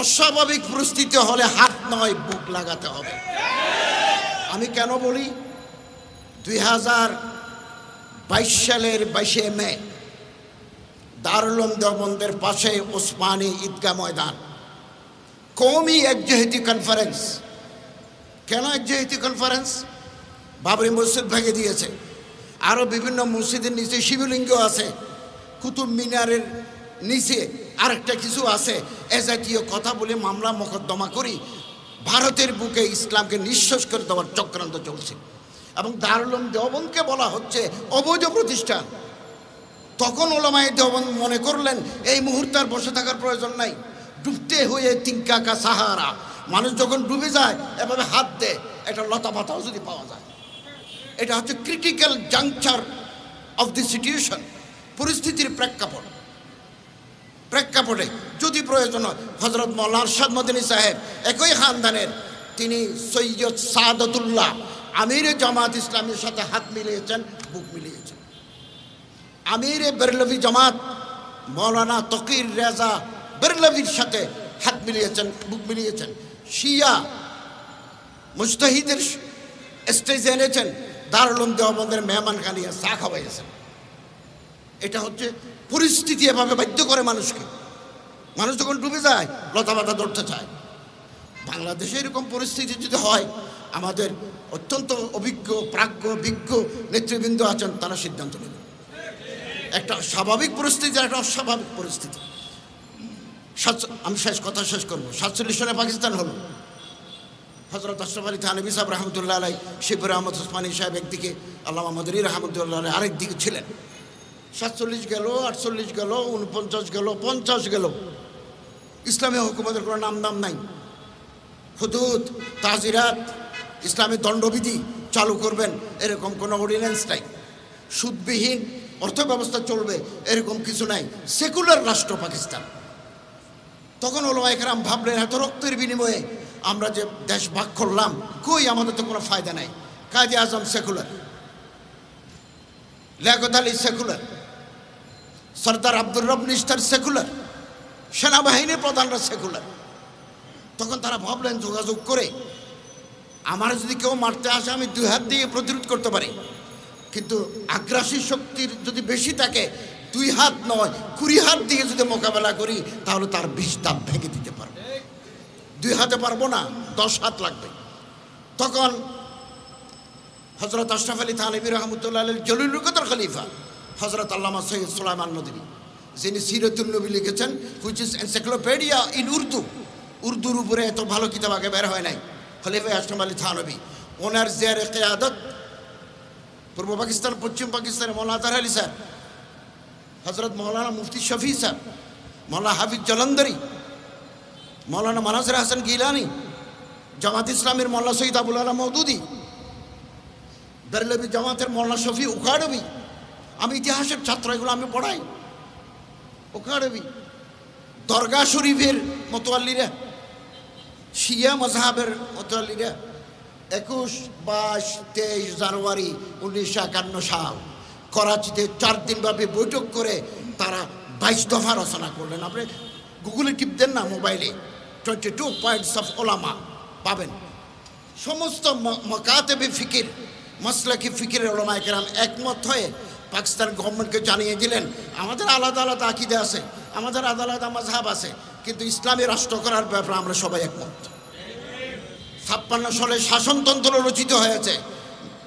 অস্বাভাবিক পরিস্থিতি হলে হাত নয়, বুক লাগাতে হবে। আমি কেন বলি? দুই হাজার বাইশ সালের বাইশে মে, দারুলম দেওবন্দের পাশে ওসমানী ঈদগাহ ময়দান। কৌমি একজেহেতি কনফারেন্স কেন একজেহেতি কনফারেন্স বাবরি মসজিদ ভেঙে দিয়েছে। আরও বিভিন্ন মসজিদের নিচে শিবলিঙ্গ আছে। কুতুব মিনারের নিচে আরেকটা কিছু আছে। এ জাতীয় কথা বলে মামলা মোকদ্দমা করি। ভারতের বুকে ইসলামকে নিঃশ্বাস করে দেওয়ার চক্রান্ত চলছে। এবং দারুলম দেওবনকে বলা হচ্ছে অবৈধ প্রতিষ্ঠান। তখন ওলামায় দেওবন মনে করলেন, এই মুহূর্তে আর বসে থাকার প্রয়োজন নাই। ডুবতে হয়ে তিনকাকা সাহারা। মানুষ যখন ডুবে যায়, এভাবে হাত দেয় একটা লতা পাতাও যদি পাওয়া যায়। এটা হচ্ছে critical juncture of the situation পরিস্থিতির প্রেক্ষাপট। প্রেক্ষাপটে যদি প্রয়োজন হয় হজরত মৌলা আরশাদ মদিনী সাহেব, একই খানদানের, তিনি সৈয়দ সাদতুল্লাহ আমির জামাত ইসলামের সাথে হাত মিলিয়েছেন, বুক মিলিয়েছেন। আমির বেরলভি জামাত মৌলানা তকির রেজা বেরলভির সাথে হাত মিলিয়েছেন, বুক মিলিয়েছেন। শিয়া মুস্তাহিদের স্টেজে এনেছেন দারুলুম দেওবন্দের মেহমান খানিয়া চা খাওয়াইয়েছেন। এটা হচ্ছে পরিস্থিতি এভাবে বাধ্য করে মানুষকে। মানুষ যখন ডুবে যায়, লতা পাতা ধরতে চায়। বাংলাদেশে এরকম পরিস্থিতি যদি হয়, আমাদের অত্যন্ত অভিজ্ঞ, প্রাজ্ঞ, বিজ্ঞ নেতৃবৃন্দ আছেন, তারা সিদ্ধান্ত নেবেন। একটা স্বাভাবিক পরিস্থিতি একটা অস্বাভাবিক পরিস্থিতি। আমি শেষ কথা শেষ করব। সাতচল্লিশ সালে পাকিস্তান হলো। হজরত আশরফ আলী থানবী সাহেব রহমতুল্লাহ আলাই শিবুর আহমদ ওসমানী সাহেব একদিকে আল্লাহ মদরি রহমতুল্লাহ আলাই আরেক দিকে ছিলেন। সাতচল্লিশ গেল, আটচল্লিশ গেল উনপঞ্চাশ গেল, পঞ্চাশ গেল। ইসলামী হুকুমতের কোনো নাম দাম নাই। হুদুদ, তাজিরাত, ইসলামী দণ্ডবিধি চালু করবেন, এরকম কোনো অর্ডিন্যান্স নাই। সুদবিহীন অর্থ ব্যবস্থা চলবে, এরকম কিছু নাই। সেকুলার রাষ্ট্র পাকিস্তান। তখন হলো একরাম ভাবলেন, এত রক্তের বিনিময়ে আমরা যে দেশ ভাগ করলাম, কই আমাদের তো কোনো ফায়দা নাই। Kazi Azam secular Liaquat Ali secular Sardar Abdur Rab Nishtar secular সেনাবাহিনীর প্রধানরা সেকুলার তখন তারা ভাবলেন, যোগাযোগ করে আমার যদি কেউ মারতে আসে, আমি দুই হাত দিয়ে প্রতিরোধ করতে পারি। কিন্তু আগ্রাসী শক্তির যদি বেশি থাকে, দুই হাত নয়, কুড়ি হাত দিয়ে যদি মোকাবেলা করি, তাহলে তার বিষ দাঁত ভেঙে দিতে পারব। দুই হাতে পারব না, দশ হাত লাগবে। তখন হজরত আশরাফ আলী থানবী রহমতুল্লাহ আলীর জলিল কদর খলিফা হজরত আল্লামা সৈয়দ সোলাইমান নদী যিনি সিরতুল নবী লিখেছেন which is encyclopedia in Urdu. উর্দুর উপরে এত ভালো কিতাব আগে বের হয় নাই। খলিফা আসলাম আলী থানবী, ওনার জের কেয়াদত, পূর্ব পাকিস্তান, পশ্চিম পাকিস্তানের মৌলানা তার আলী স্যার হজরত মৌলানা মুফতি শফি স্যার, মৌলানা হাফিজ জলন্দরি, মৌলানা মানাজর হাসান গিলানি, জামাত ইসলামের মোল্লা সঈদ আবুল আলা মৌদুদি বেরলবি জামাতের মোল্লা শফি উখাড়বি আমি ইতিহাসের ছাত্র, এগুলো আমি পড়াই। উখাড়বি দরগা শরীফের মতোয়াল্লিরা, শিয়া মজাহাবের মতোয়াল্লিরা, একুশ বাইশ তেইশ জানুয়ারি উনিশশো একান্ন সাল, করাচিতে চার দিনব্যাপী বৈঠক করে তারা বাইশ দফা রচনা করলেন। আপনি গুগলে টিপ দেন না মোবাইলে, টোয়েন্টি টু পয়েন্টস অফ ওলামা পাবেন। সমস্ত মকাতেবে ফিকির, মসলাকি ফিকিরের ওলামা একরাম একমত হয়ে পাকিস্তান গভর্নমেন্টকে জানিয়ে দিলেন, আমাদের আলাদা আলাদা আকিদে আছে, আমাদের আলাদা আলাদা মাঝহাব আছে, কিন্তু ইসলামী রাষ্ট্র করার ব্যাপারে আমরা সবাই একমত। ছাপ্পান্ন সালে শাসনতন্ত্র রচিত হয়েছে।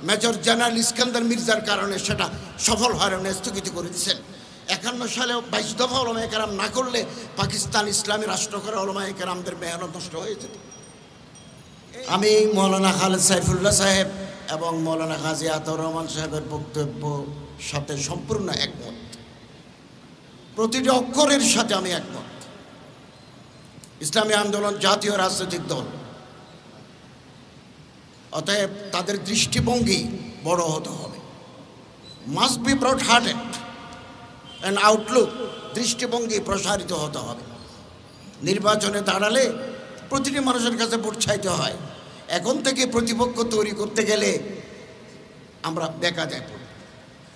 মেজর জেনারেল ইস্কান্দার মির্জার কারণে সেটা সফল হয় না স্থগিত করে দিচ্ছেন একান্ন সালে বাইশ দফা ওলমা একরাম না করলে পাকিস্তান ইসলামী রাষ্ট্র করা ওলমা একরামদের মেহনত নষ্ট হয়ে যেত। আমি মৌলানা খালেদ সাইফুল্লাহ সাহেব এবং মৌলানা কাজী আতর রহমান সাহেবের বক্তব্য সাথে সম্পূর্ণ একমত। প্রতিটি অক্ষরের সাথে আমি একমত। ইসলামী আন্দোলন জাতীয় রাজনৈতিক দল। অতএব তাদের দৃষ্টিভঙ্গি বড় হতে হবে। Must be broad hearted and outlook দৃষ্টিভঙ্গি প্রসারিত হতে হবে। নির্বাচনে দাঁড়ালে প্রতিটি মানুষের কাছে ভোট হয়। এখন থেকে প্রতিপক্ষ তৈরি করতে গেলে আমরা দেখা যায়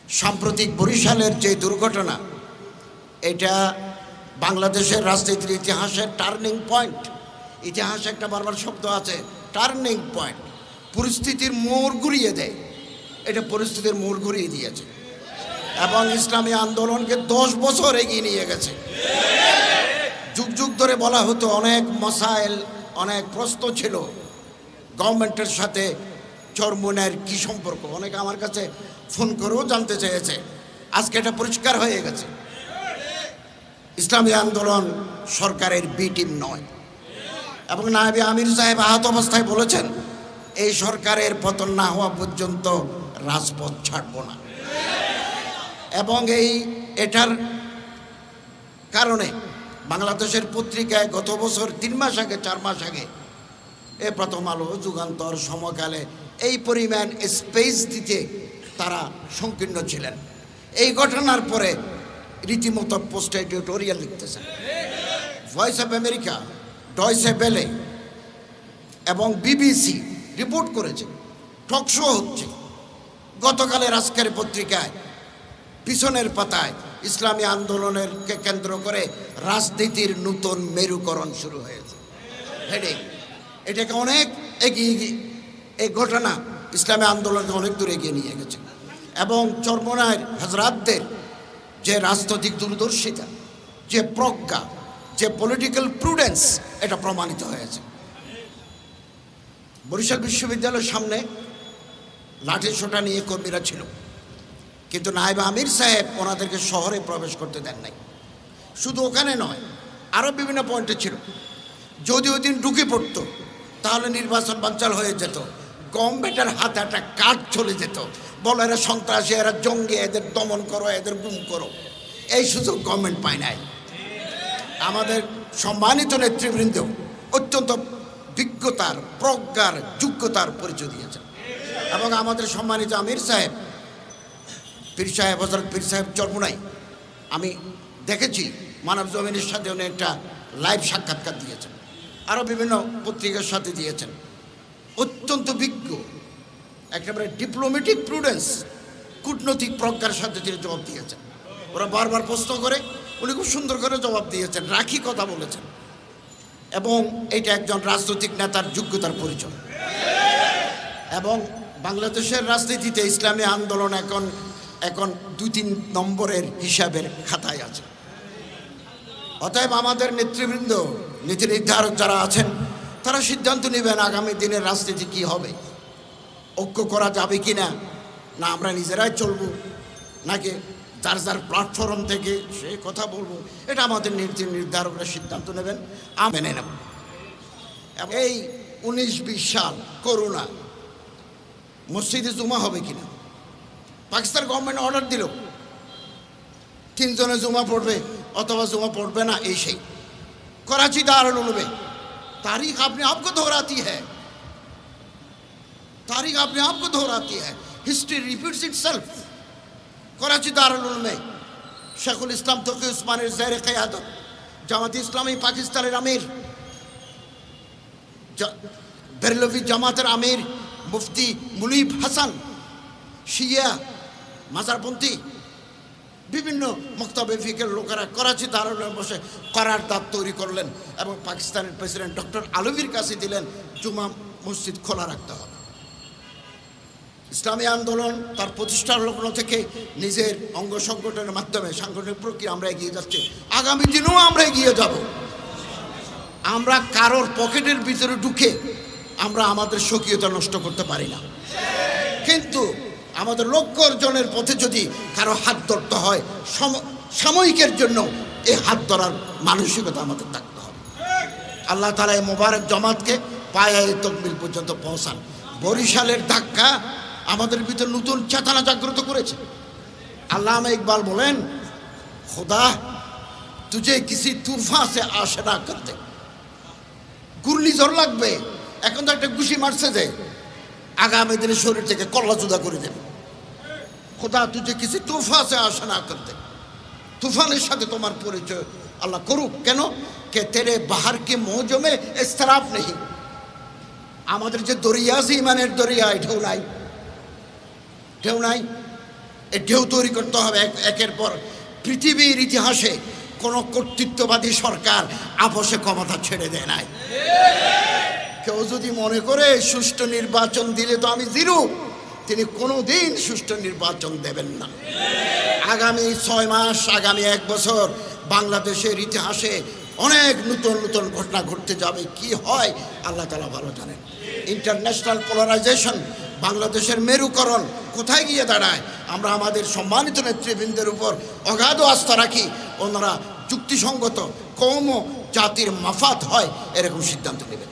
সাম্প্রতিক বরিশালের যে দুর্ঘটনা, এটা বাংলাদেশের রাজনীতির ইতিহাসের টার্নিং পয়েন্ট ইতিহাসে একটা বারবার শব্দ আছে টার্নিং পয়েন্ট পরিস্থিতির মোড় ঘুরিয়ে দেয়। এটা পরিস্থিতির মোড় ঘুরিয়ে দিয়েছে। এবং ইসলামী আন্দোলনকে দশ বছর এগিয়ে নিয়ে গেছে। যুগ যুগ ধরে বলা হতো, অনেক মসাইল অনেক প্রশ্ন ছিল। গভর্নমেন্টের সাথে চরমনের কি সম্পর্ক? অনেকে আমার কাছে ফোন করেও জানতে চেয়েছে। আজকে এটা পরিষ্কার হয়ে গেছে। ইসলামী আন্দোলন সরকারের বি টিম নয়। এবং নায়বি আমির সাহেব আহত অবস্থায় বলেছেন, এই সরকারের পতন না হওয়া পর্যন্ত রাজপথ ছাড়ব না। এবং এই, এটার কারণে বাংলাদেশের পত্রিকায় গত বছর তিন মাস আগে, চার মাস আগে এ প্রথম আলো, যুগান্তর, সমকালে এই পরিমাণ স্পেস দিতে তারা সংকীর্ণ ছিলেন। এই ঘটনার পরে রীতিমতো post editorial লিখতেছেন। Voice of America Deutsche Welle এবং বিবিসি রিপোর্ট করেছে। টকশো হচ্ছে। গতকালের আজকের পত্রিকায় পিছনের পাতায় ইসলামী আন্দোলনের কে কেন্দ্র করে রাজনীতির নতুন মেরুকরণ শুরু হয়েছে। হেডিং এটাকে অনেক এগিয়ে গিয়ে এই ঘটনা ইসলামী আন্দোলনকে অনেক দূর এগিয়ে নিয়ে গেছে। এবং চর্মনায়ের হাজরাতদের যে রাজনৈতিক দূরদর্শিতা, যে প্রজ্ঞা, যে পলিটিক্যাল প্রুডেন্স এটা প্রমাণিত হয়েছে। বরিশাল বিশ্ববিদ্যালয়ের সামনে লাঠি ছোটা নিয়ে কর্মীরা ছিল। কিন্তু নায়েব আমির সাহেব ওনাদেরকে শহরে প্রবেশ করতে দেন নাই। শুধু ওখানে নয় আরও বিভিন্ন পয়েন্টে ছিল। যদি ওই দিন ঢুকে পড়তো, তাহলে নির্বাচন বাঞ্চাল হয়ে যেত। গভর্নমেন্টের হাতে একটা কাঠ চলে যেত। বলো, এরা সন্ত্রাসী, এরা জঙ্গি, এদের দমন করো, এদের গুম করো। এই সুযোগ গভর্নমেন্ট পায় নাই। আমাদের সম্মানিত নেতৃবৃন্দ অত্যন্ত বিজ্ঞতার, প্রজ্ঞার, যোগ্যতার পরিচয় দিয়েছেন। এবং আমাদের সম্মানিত আমির সাহেব, পীর সাহেব হজরত পীর সাহেব চর্মনাই আমি দেখেছি মানব জমিনের সাথে উনি একটা লাইভ সাক্ষাৎকার দিয়েছেন। আরও বিভিন্ন পত্রিকার সাথে দিয়েছেন। অত্যন্ত বিজ্ঞ, একেবারে ডিপ্লোমেটিক প্রুডেন্স কূটনৈতিক প্রজ্ঞার সাথে তিনি জবাব দিয়েছেন। ওরা বারবার প্রশ্ন করে, উনি খুব সুন্দর করে জবাব দিয়েছেন, রাখি কথা বলেছেন। এবং এটা একজন রাজনৈতিক নেতার যোগ্যতার পরিচয়। এবং বাংলাদেশের রাজনীতিতে ইসলামী আন্দোলন এখন এখন দুই তিন নম্বরের হিসাবের খাতায় আছে। অতএব আমাদের নেতৃবৃন্দ, নীতি নির্ধারক যারা আছেন তারা সিদ্ধান্ত নেবেন আগামী দিনের রাজনীতি কি হবে। ঐক্য করা যাবে কি না না আমরা নিজেরাই চলবো। নাকি যার যার প্ল্যাটফর্ম থেকে সে কথা বলব? এটা আমাদের নীতি নির্ধারকরা সিদ্ধান্ত নেবেন। আমি মেনে নেব। এই উনিশ বিশ সাল করোনা, মসজিদে জুমা হবে কিনা? পাকিস্তান গভর্নমেন্ট অর্ডার দিল। তিনজনে জুমা পড়বে, অথবা জুমা পড়বে না, এই সেই। করাচি আরও নেবে तारीख अपने आप को दोहराती है। तारीख अपने आप को दोहराती है। History repeats itself Karachi Darul में शेखुल इस्लाम तो उस्मान जैर क्यादत, जमात इस्लामी पाकिस्तान अमीर বেরলভি जमात अमीर, मुफ्ती मुलीब हसन, शिया मजारपंथी বিভিন্ন মক্তবে ফিকের লোকেরা করাচি দারুণে বসে করার দাঁত তৈরি করলেন এবং পাকিস্তানের প্রেসিডেন্ট ডক্টর আলমীর কাছে দিলেন, জুমা মসজিদ খোলা রাখতে হবে। ইসলামী আন্দোলন তার প্রতিষ্ঠার লগ্ন থেকে নিজের অঙ্গ সংগঠনের মাধ্যমে সাংগঠনিক প্রক্রিয়া আমরা এগিয়ে যাচ্ছি। আগামী দিনেও আমরা এগিয়ে যাব। আমরা কারোর পকেটের ভিতরে ঢুকে আমরা আমাদের স্বকীয়তা নষ্ট করতে পারি না। কিন্তু আমাদের লক্ষ্য অর্জনের পথে যদি কারও হাত ধরতে হয়, সম- সাময়িকের জন্য এই হাত ধরার মানসিকতা আমাদের থাকতে হবে। আল্লাহ তালা এই মোবারক জমাতকে পায়ে তকমিল পর্যন্ত পৌঁছান। বরিশালের ধাক্কা আমাদের ভিতরে নতুন চেতনা জাগ্রত করেছে। আল্লাহ ইকবাল বলেন, খোদা, তুঝে কিসি তুফা সে আশা করতে। ঘূর্ণিঝড় লাগবে, এখন তো একটা ঘুষি মারছে যে, আগামী দিনে শরীর থেকে কল্লা জুদা করে দেবে। খোদা তুঝে কিছু তুফা সে আশা না করতে, তুফানের সাথে তোমার পরিচয় আল্লাহ করুক। কেন? কে তেরে বাহার কে মৌজমে এস্তরাপ নেই। আমাদের যে দরিয়া আছে, ইমানের দরিয়া ঢেউ নাই। ঢেউ নাই। এ ঢেউ তৈরি করতে হবে এক- একের পর। পৃথিবীর ইতিহাসে কোনো কর্তৃত্ববাদী সরকার আপোষে ক্ষমতা ছেড়ে দেয় নাই। কেউ যদি মনে করে, সুষ্ঠু নির্বাচন দিলে তো আমি জিরো। তিনি কোনো দিন সুষ্ঠু নির্বাচন দেবেন না। আগামী ছয় মাস, আগামী এক বছর বাংলাদেশের ইতিহাসে অনেক নতুন নতুন ঘটনা ঘটতে যাবে। কি হয়? আল্লাহ তালা ভালো জানেন। ইন্টারন্যাশনাল পোলারাইজেশন বাংলাদেশের মেরুকরণ কোথায় গিয়ে দাঁড়ায়? আমরা আমাদের সম্মানিত নেতৃবৃন্দের উপর অগাধ আস্থা রাখি। ওনারা যুক্তিসঙ্গত কৌম জাতির মাফাত হয়, এরকম সিদ্ধান্ত নেবেন।